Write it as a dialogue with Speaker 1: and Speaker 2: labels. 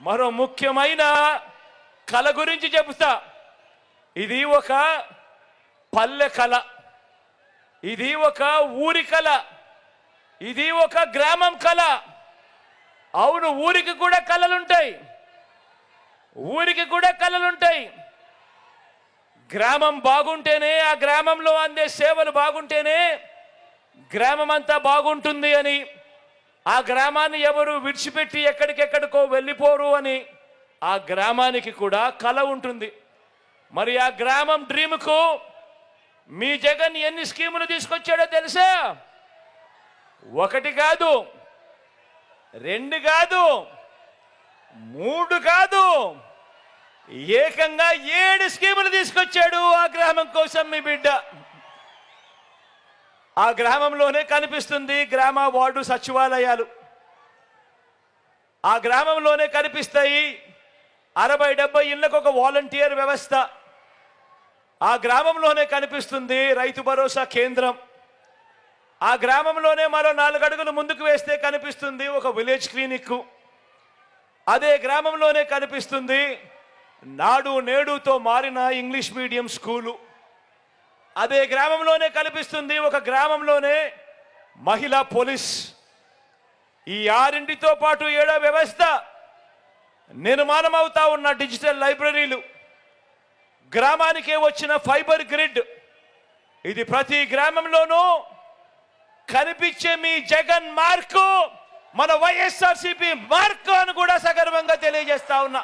Speaker 1: మరో ముఖ్యమైన కళ గురించి చెబుతా ఇది ఒక పల్లె కళ. ఇది ఒక ఊరి కళ. ఇది ఒక గ్రామం కళ. అవును ఊరికి కూడా కళలుంటాయి. ఊరికి కూడా కళలుంటాయి. గ్రామం బాగుంటేనే ఆ గ్రామంలో అందే సేవలు బాగుంటేనే గ్రామం అంతా బాగుంటుంది అని ఆ గ్రామాన్ని ఎవరు విడిచిపెట్టి ఎక్కడికెక్కడికో వెళ్ళిపోరు అని ఆ గ్రామానికి కూడా కళ ఉంటుంది. మరి ఆ గ్రామం డ్రీమ్కు మీ జగన్ ఎన్ని స్కీములు తీసుకొచ్చాడో తెలుసా? ఒకటి కాదు రెండు కాదు మూడు కాదు ఏకంగా ఏడు స్కీములు తీసుకొచ్చాడు ఆ గ్రామం కోసం మీ బిడ్డ. ఆ గ్రామంలోనే కనిపిస్తుంది గ్రామ వార్డు సచివాలయాలు. ఆ గ్రామంలోనే కనిపిస్తాయి అరవై డెబ్బై ఇళ్ళకు ఒక వాలంటీర్ వ్యవస్థ. ఆ గ్రామంలోనే కనిపిస్తుంది రైతు భరోసా కేంద్రం. ఆ గ్రామంలోనే మరో నాలుగు అడుగులు ముందుకు వేస్తే కనిపిస్తుంది ఒక విలేజ్ క్లినిక్. అదే గ్రామంలోనే కనిపిస్తుంది నాడు నేడుతో మారిన ఇంగ్లీష్ మీడియం స్కూలు. అదే గ్రామంలోనే కల్పిస్తుంది ఒక గ్రామంలోనే మహిళా పోలీస్. ఈ ఆరింటితో పాటు ఏడో వ్యవస్థ. నిర్మాణం అవుతా ఉన్న డిజిటల్ లైబ్రరీలు. గ్రామానికే వచ్చిన ఫైబర్ గ్రిడ్. ఇది ప్రతి గ్రామంలోనూ కనిపించే మీ జగన్ మార్కు మన వైఎస్ఆర్సీపీ మార్కు అని కూడా సగర్వంగా తెలియజేస్తా ఉన్నా.